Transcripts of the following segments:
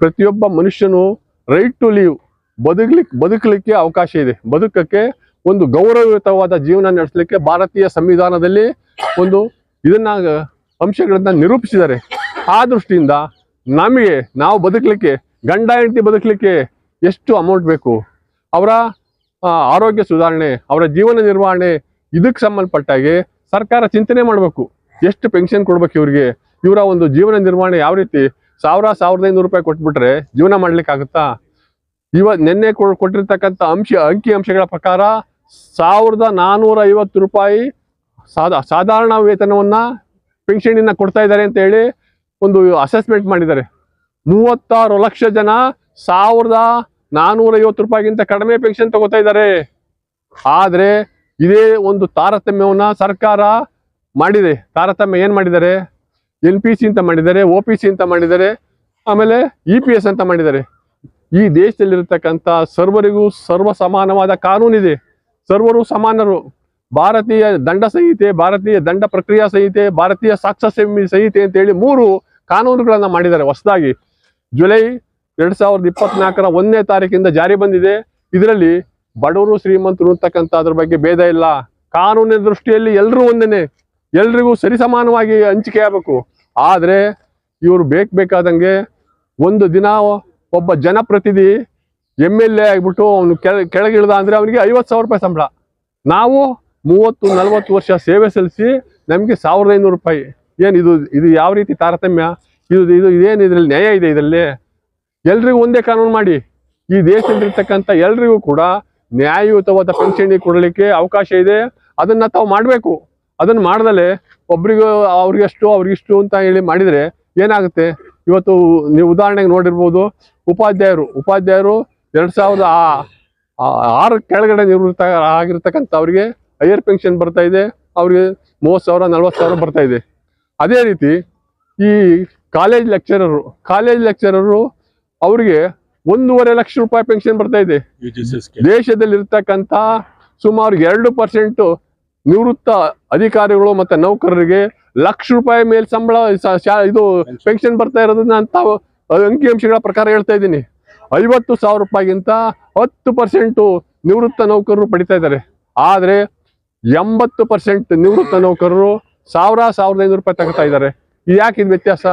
ಪ್ರತಿಯೊಬ್ಬ ಮನುಷ್ಯನು right to leave ಬದುಕಲಿಕ್ಕೆ ಬದುಕಲಿಕ್ಕೆ ಅವಕಾಶ ಇದೆ. ಬದುಕಕ್ಕೆ ಒಂದು ಗೌರವಯುತವಾದ ಜೀವನ ನಡೆಸಲಿಕ್ಕೆ ಭಾರತೀಯ ಸಂವಿಧಾನದಲ್ಲಿ ಒಂದು ಇದನ್ನ, ಅಂಶಗಳನ್ನ ನಿರೂಪಿಸಿದ್ದಾರೆ. ಆ ದೃಷ್ಟಿಯಿಂದ ನಮಗೆ ನಾವು ಬದುಕಲಿಕ್ಕೆ, ಗಂಡ ಹೆಂಡತಿ ಬದುಕಲಿಕ್ಕೆ ಎಷ್ಟು ಅಮೌಂಟ್ ಬೇಕು? ಅವರ ಆರೋಗ್ಯ ಸುಧಾರಣೆ, ಅವರ ಜೀವನ ನಿರ್ವಹಣೆ ಇದಕ್ಕೆ ಸಂಬಂಧಪಟ್ಟಾಗೆ ಸರ್ಕಾರ ಚಿಂತನೆ ಮಾಡಬೇಕು. ಎಷ್ಟು ಪೆನ್ಷನ್ ಕೊಡ್ಬೇಕು ಇವರಿಗೆ? ಇವರ ಒಂದು ಜೀವನ ನಿರ್ವಹಣೆ ಯಾವ ರೀತಿ ಸಾವಿರ ಸಾವಿರದ ಐನೂರು ರೂಪಾಯಿ ಕೊಟ್ಬಿಟ್ರೆ ಜೀವನ ಮಾಡ್ಲಿಕ್ಕೆ ಆಗುತ್ತಾ ಇವ ನಿನ್ನೆ ಕೊಟ್ಟಿರ್ತಕ್ಕಂಥ ಅಂಶ, ಅಂಕಿ ಅಂಶಗಳ ಪ್ರಕಾರ ಸಾವಿರದ ನಾನೂರ ಐವತ್ತು ರೂಪಾಯಿ ಸಾಧಾ ಸಾಧಾರಣ ವೇತನವನ್ನ ಪಿಂಕ್ಷಣಿನ ಕೊಡ್ತಾ ಇದ್ದಾರೆ ಅಂತ ಹೇಳಿ ಒಂದು ಅಸೆಸ್ಮೆಂಟ್ ಮಾಡಿದ್ದಾರೆ. ಮೂವತ್ತಾರು ಲಕ್ಷ ಜನ ಸಾವಿರದ ನಾನೂರ ಐವತ್ತು ರೂಪಾಯಿಗಿಂತ ಕಡಿಮೆ ಪೆನ್ಷನ್ ತಗೋತಾ ಇದ್ದಾರೆ. ಆದ್ರೆ ಇದೇ ಒಂದು ತಾರತಮ್ಯವನ್ನ ಸರ್ಕಾರ ಮಾಡಿದೆ. ತಾರತಮ್ಯ ಏನ್ ಮಾಡಿದ್ದಾರೆ? ಎನ್ ಪಿ ಸಿ ಅಂತ ಮಾಡಿದ್ದಾರೆ, ಒ ಪಿ ಸಿ ಅಂತ ಮಾಡಿದ್ದಾರೆ, ಆಮೇಲೆ ಇ ಪಿ ಎಸ್ ಅಂತ ಮಾಡಿದ್ದಾರೆ. ಈ ದೇಶದಲ್ಲಿರತಕ್ಕಂಥ ಸರ್ವರಿಗೂ ಸರ್ವ ಸಮಾನವಾದ ಕಾನೂನಿದೆ. ಸರ್ವರು ಸಮಾನರು. ಭಾರತೀಯ ದಂಡ ಸಂಹಿತೆ, ಭಾರತೀಯ ದಂಡ ಪ್ರಕ್ರಿಯಾ ಸಂಹಿತೆ, ಭಾರತೀಯ ಸಾಕ್ಷ್ಯ ಸಂಹಿ- ಸಂಹಿತೆ ಅಂತ ಹೇಳಿ ಮೂರು ಕಾನೂನುಗಳನ್ನು ಮಾಡಿದ್ದಾರೆ ಹೊಸದಾಗಿ. ಜುಲೈ ಎರಡು ಸಾವಿರದ ಇಪ್ಪತ್ನಾಲ್ಕರ ಒಂದನೇ ತಾರೀಕಿಂದ ಜಾರಿ ಬಂದಿದೆ. ಇದರಲ್ಲಿ ಬಡವರು ಶ್ರೀಮಂತರು ಅಂತಕ್ಕಂಥ ಅದ್ರ ಬಗ್ಗೆ ಭೇದ ಇಲ್ಲ. ಕಾನೂನಿನ ದೃಷ್ಟಿಯಲ್ಲಿ ಎಲ್ಲರೂ ಒಂದನೇ. ಎಲ್ರಿಗೂ ಸರಿಸಮಾನವಾಗಿ ಹಂಚಿಕೆ ಆಗಬೇಕು ಆದ್ರೆ ಇವರು ಬೇಕು ಬೇಕಾದಂಗೆ ಒಂದು ದಿನ ಒಬ್ಬ ಜನಪ್ರತಿನಿಧಿ ಎಂ ಎಲ್ ಎ ಆಗಿಬಿಟ್ಟು ಅವನು ಕೆಳ, ಕೆಳಗಿಳ್ದ ಅಂದ್ರೆ ಅವನಿಗೆ ಐವತ್ತು ಸಾವಿರ ರೂಪಾಯಿ ಸಂಬಳ. ನಾವು ಮೂವತ್ತು, ನಲವತ್ತು ವರ್ಷ ಸೇವೆ ಸಲ್ಲಿಸಿ ನಮಗೆ ಸಾವಿರದ ಐನೂರು ರೂಪಾಯಿ. ಏನು ಇದು ಇದು ಯಾವ ರೀತಿ ತಾರತಮ್ಯ? ಇದು ಇದು ಇದೇನು ಇದರಲ್ಲಿ ನ್ಯಾಯ ಇದೆ ಇದರಲ್ಲಿ? ಎಲ್ರಿಗೂ ಒಂದೇ ಕಾನೂನು ಮಾಡಿ. ಈ ದೇಶದಲ್ಲಿರ್ತಕ್ಕಂಥ ಎಲ್ರಿಗೂ ಕೂಡ ನ್ಯಾಯಯುತವಾದ ಪೆನ್ಷನ್ ಕೊಡಲಿಕ್ಕೆ ಅವಕಾಶ ಇದೆ. ಅದನ್ನ ತಾವು ಮಾಡಬೇಕು. ಅದನ್ನ ಮಾಡ್ದಲೆ ಒಬ್ರಿಗೂ ಅವ್ರಿಗೆಷ್ಟು ಅವ್ರಿಗಿಷ್ಟು ಅಂತ ಹೇಳಿ ಮಾಡಿದರೆ ಏನಾಗುತ್ತೆ? ಇವತ್ತು ನೀವು ಉದಾಹರಣೆಗೆ ನೋಡಿರ್ಬೋದು ಉಪಾಧ್ಯಾಯರು ಉಪಾಧ್ಯಾಯರು ಎರಡ್ ಸಾವಿರದ ಆರು ಕೆಳಗಡೆ ನಿವೃತ್ತ ಆಗಿರ್ತಕ್ಕಂಥವ್ರಿಗೆ ಹೈಯರ್ ಪೆನ್ಷನ್ ಬರ್ತಾ ಇದೆ ಅವ್ರಿಗೆ ಮೂವತ್ತು ಸಾವಿರ ನಲ್ವತ್ತು ಸಾವಿರ ಬರ್ತಾ ಇದೆ. ಅದೇ ರೀತಿ ಈ ಕಾಲೇಜ್ ಲೆಕ್ಚರರು ಕಾಲೇಜ್ ಲೆಕ್ಚರರು ಅವರಿಗೆ ಒಂದೂವರೆ ಲಕ್ಷ ರೂಪಾಯಿ ಪೆನ್ಷನ್ ಬರ್ತಾ ಇದೆ. ದೇಶದಲ್ಲಿ ದೇಶದಲ್ಲಿರ್ತಕ್ಕಂಥ ಸುಮಾರು ಎರಡು ಪರ್ಸೆಂಟ್ ನಿವೃತ್ತ ಅಧಿಕಾರಿಗಳು ಮತ್ತೆ ನೌಕರರಿಗೆ ಲಕ್ಷ ರೂಪಾಯಿ ಮೇಲೆ ಸಂಬಳ ಇದು ಪೆನ್ಷನ್ ಬರ್ತಾ ಇರೋದನ್ನ ಅಂತ ಅಂಕಿಅಂಶಗಳ ಪ್ರಕಾರ ಹೇಳ್ತಾ ಇದ್ದೀನಿ. ಐವತ್ತು ಸಾವಿರ ರೂಪಾಯಿಗಿಂತ ಹತ್ತು ಪರ್ಸೆಂಟ್ ನಿವೃತ್ತ ನೌಕರರು ಪಡಿತಾ ಇದ್ದಾರೆ. ಆದರೆ ಎಂಬತ್ತು ಪರ್ಸೆಂಟ್ ನಿವೃತ್ತ ನೌಕರರು ಸಾವಿರ ಸಾವಿರದ ಐನೂರು ರೂಪಾಯಿ ತಗೋತಾ ಇದ್ದಾರೆ. ಇದು ಯಾಕೆ ಇದು ವ್ಯತ್ಯಾಸ?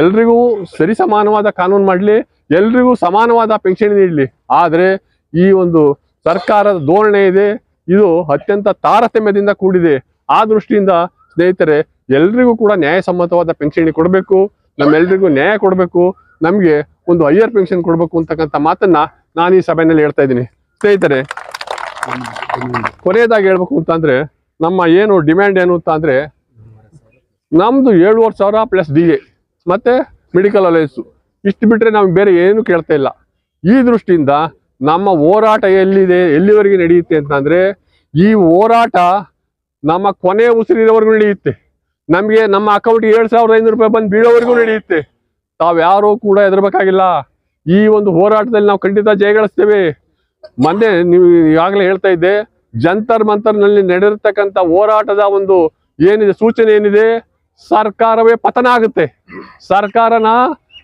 ಎಲ್ರಿಗೂ ಸರಿ ಸಮಾನವಾದ ಕಾನೂನು ಮಾಡಲಿ, ಎಲ್ರಿಗೂ ಸಮಾನವಾದ ಪೆನ್ಷನ್ ನೀಡಲಿ. ಆದರೆ ಈ ಒಂದು ಸರ್ಕಾರದ ಧೋರಣೆ ಇದೆ. ಇದು ಅತ್ಯಂತ ತಾರತಮ್ಯದಿಂದ ಕೂಡಿದೆ. ಆ ದೃಷ್ಟಿಯಿಂದ ಸ್ನೇಹಿತರೆ, ಎಲ್ರಿಗೂ ಕೂಡ ನ್ಯಾಯಸಮ್ಮತವಾದ ಪೆನ್ಷನ್ ಕೊಡಬೇಕು. ನಮ್ಮೆಲ್ರಿಗೂ ನ್ಯಾಯ ಕೊಡಬೇಕು. ನಮಗೆ ಒಂದು ಹೈಯರ್ ಪೆನ್ಷನ್ ಕೊಡಬೇಕು ಅಂತಕ್ಕಂಥ ಮಾತನ್ನ ನಾನು ಈ ಸಭೆಯಲ್ಲಿ ಹೇಳ್ತಾ ಇದ್ದೀನಿ. ಸ್ನೇಹಿತರೆ, ಕೊನೆಯದಾಗಿ ಹೇಳ್ಬೇಕು ಅಂತಂದ್ರೆ ನಮ್ಮ ಏನು ಡಿಮ್ಯಾಂಡ್ ಏನು ಅಂತ ಅಂದ್ರೆ, ನಮ್ದು ಏಳುವರೆ ಸಾವಿರ ಪ್ಲಸ್ ಡಿ ಎ ಮತ್ತೆ ಮೆಡಿಕಲ್ ಅಲೈನ್ಸು ಇಷ್ಟು ಬಿಟ್ರೆ ನಾವು ಬೇರೆ ಏನು ಕೇಳ್ತಾ ಇಲ್ಲ. ಈ ದೃಷ್ಟಿಯಿಂದ ನಮ್ಮ ಹೋರಾಟ ಎಲ್ಲಿದೆ, ಎಲ್ಲಿವರೆಗೆ ನಡೆಯುತ್ತೆ ಅಂತಂದ್ರೆ, ಈ ಹೋರಾಟ ನಮ್ಮ ಕೊನೆ ಉಸಿರಿರೋವರೆಗೂ ನಡೆಯುತ್ತೆ. ನಮಗೆ ನಮ್ಮ ಅಕೌಂಟ್ಗೆ ಏಳು ಸಾವಿರದ ಐನೂರು ರೂಪಾಯಿ ಬಂದು ಬೀಳೋವರೆಗೂ ನಡೆಯುತ್ತೆ. ತಾವ್ಯಾರೂ ಕೂಡ ಹೆದರ್ಬೇಕಾಗಿಲ್ಲ. ಈ ಒಂದು ಹೋರಾಟದಲ್ಲಿ ನಾವು ಖಂಡಿತ ಜಯಗಳಿಸ್ತೇವೆ ಮೊನ್ನೆ ನೀವು ಈಗಾಗಲೇ ಹೇಳ್ತಾ ಇದ್ದೆ, ಜಂತರ್ ಮಂತರ್ನಲ್ಲಿ ನಡೆದಿರ್ತಕ್ಕಂಥ ಹೋರಾಟದ ಒಂದು ಏನಿದೆ, ಸೂಚನೆ ಏನಿದೆ, ಸರ್ಕಾರವೇ ಪತನ ಆಗುತ್ತೆ. ಸರ್ಕಾರನ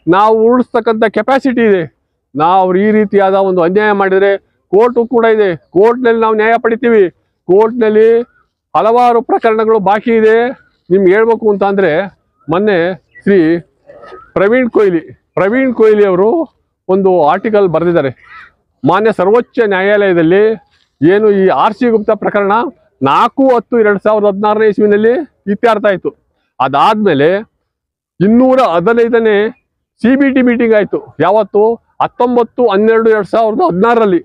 ನಾವು ಉಳಿಸ್ತಕ್ಕಂಥ ಕೆಪಾಸಿಟಿ ಇದೆ. ನಾವು ಈ ರೀತಿಯಾದ ಒಂದು ಅನ್ಯಾಯ ಮಾಡಿದರೆ ಕೋರ್ಟು ಕೂಡ ಇದೆ. ಕೋರ್ಟ್ನಲ್ಲಿ ನಾವು ನ್ಯಾಯ ಪಡಿತೀವಿ. ಕೋರ್ಟ್ನಲ್ಲಿ ಹಲವಾರು ಪ್ರಕರಣಗಳು ಬಾಕಿ ಇದೆ. ನಿಮ್ಗೆ ಹೇಳ್ಬೇಕು ಅಂತ ಅಂದರೆ ಮೊನ್ನೆ ಶ್ರೀ ಪ್ರವೀಣ್ ಕೊಹ್ಲಿ ಪ್ರವೀಣ್ ಕೊಹ್ಲಿ ಅವರು ಒಂದು ಆರ್ಟಿಕಲ್ ಬರೆದಿದ್ದಾರೆ. ಮಾನ್ಯ ಸರ್ವೋಚ್ಚ ನ್ಯಾಯಾಲಯದಲ್ಲಿ ಏನು ಈ ಆರ್ ಸಿ ಗುಪ್ತಾ ಪ್ರಕರಣ ನಾಲ್ಕು ಹತ್ತು ಎರಡು ಸಾವಿರದ ಹದಿನಾರನೇ ಇಸ್ವಿನಲ್ಲಿ ಇತ್ಯರ್ಥ ಆಯ್ತು. ಅದಾದ್ಮೇಲೆ ಇನ್ನೂರ ಹದಿನೈದನೇ ಸಿ ಬಿ ಟಿ ಮೀಟಿಂಗ್ ಆಯಿತು. ಯಾವತ್ತು? ಹತ್ತೊಂಬತ್ತು, ಹನ್ನೆರಡು, ಎರಡು ಸಾವಿರದ ಹದಿನಾರರಲ್ಲಿ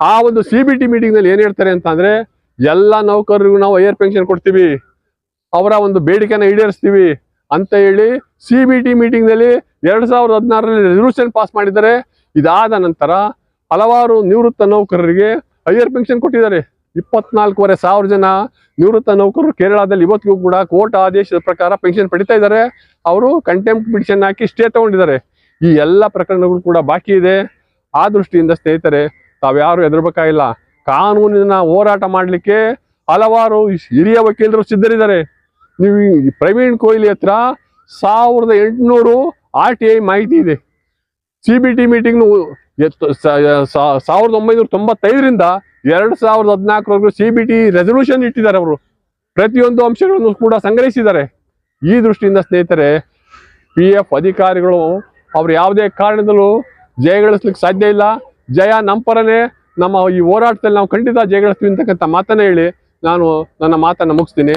ಆ ಒಂದು ಸಿ ಬಿ ಟಿ ಮೀಟಿಂಗ್ನಲ್ಲಿ ಏನ್ ಹೇಳ್ತಾರೆ ಅಂತ ಅಂದ್ರೆ, ಎಲ್ಲ ನೌಕರರಿಗೂ ನಾವು ಹೈಯರ್ ಪೆನ್ಷನ್ ಕೊಡ್ತೀವಿ, ಅವರ ಒಂದು ಬೇಡಿಕೆನ ಈಡೇರಿಸ್ತೀವಿ ಅಂತ ಹೇಳಿ ಸಿ ಬಿ ಟಿ ಮೀಟಿಂಗ್ನಲ್ಲಿ ಎರಡ್ ಸಾವಿರದ ಹದಿನಾರರಲ್ಲಿ ರೆಸಲ್ಯೂಷನ್ ಪಾಸ್ ಮಾಡಿದ್ದಾರೆ. ಇದಾದ ನಂತರ ಹಲವಾರು ನಿವೃತ್ತ ನೌಕರರಿಗೆ ಹೈಯರ್ ಪೆನ್ಷನ್ ಕೊಟ್ಟಿದ್ದಾರೆ. ಇಪ್ಪತ್ನಾಲ್ಕೂವರೆ ಸಾವಿರ ಜನ ನಿವೃತ್ತ ನೌಕರರು ಕೇರಳದಲ್ಲಿ ಇವತ್ತಿಗೂ ಕೂಡ ಕೋರ್ಟ್ ಆದೇಶದ ಪ್ರಕಾರ ಪೆನ್ಷನ್ ಪಡಿತಾ ಇದ್ದಾರೆ. ಅವರು ಕಂಟೆಂಪ್ಟ್ ಪಿಟಿಷನ್ ಹಾಕಿ ಸ್ಟೇ ತಗೊಂಡಿದ್ದಾರೆ. ಈ ಎಲ್ಲ ಪ್ರಕರಣಗಳು ಕೂಡ ಬಾಕಿ ಇದೆ. ಆ ದೃಷ್ಟಿಯಿಂದ ಸ್ನೇಹಿತರೆ, ತಾವ್ಯಾರು ಹೆದರ್ಬೇಕಾಗಿಲ್ಲ ಕಾನೂನಿನ ಹೋರಾಟ ಮಾಡಲಿಕ್ಕೆ ಹಲವಾರು ಹಿರಿಯ ವಕೀಲರು ಸಿದ್ಧರಿದ್ದಾರೆ. ನೀವು ಪ್ರವೀಣ್ ಕೊಹ್ಲಿ ಹತ್ರ ಸಾವಿರದ ಎಂಟುನೂರು ಆರ್ ಟಿ ಐ ಮಾಹಿತಿ ಇದೆ. ಸಿ ಬಿ ಟಿ ಮೀಟಿಂಗ್ನು ಸಾವಿರದ ಒಂಬೈನೂರ ತೊಂಬತ್ತೈದರಿಂದ ಎರಡು ಸಾವಿರದ ಹದಿನಾಲ್ಕರವರೆಗೂ ಸಿ ಬಿ ಟಿ ರೆಸಲ್ಯೂಷನ್ ಇಟ್ಟಿದ್ದಾರೆ ಅವರು. ಪ್ರತಿಯೊಂದು ಅಂಶಗಳನ್ನು ಕೂಡ ಸಂಗ್ರಹಿಸಿದ್ದಾರೆ. ಈ ದೃಷ್ಟಿಯಿಂದ ಸ್ನೇಹಿತರೆ ಪಿ ಎಫ್ ಅಧಿಕಾರಿಗಳು ಅವ್ರು ಯಾವುದೇ ಕಾರಣದಲ್ಲೂ ಜಯಗಳಿಸ್ಲಿಕ್ಕೆ ಸಾಧ್ಯ ಇಲ್ಲ. ಜಯ ನಮ್ಮ ಪರನೇ. ನಮ್ಮ ಈ ಹೋರಾಟದಲ್ಲಿ ನಾವು ಖಂಡಿತ ಜಯಗಳಿಸ್ತೀವಿ ಅಂತಕ್ಕಂಥ ಮಾತನ್ನ ಹೇಳಿ ನಾನು ನನ್ನ ಮಾತನ್ನು ಮುಗಿಸ್ತೀನಿ.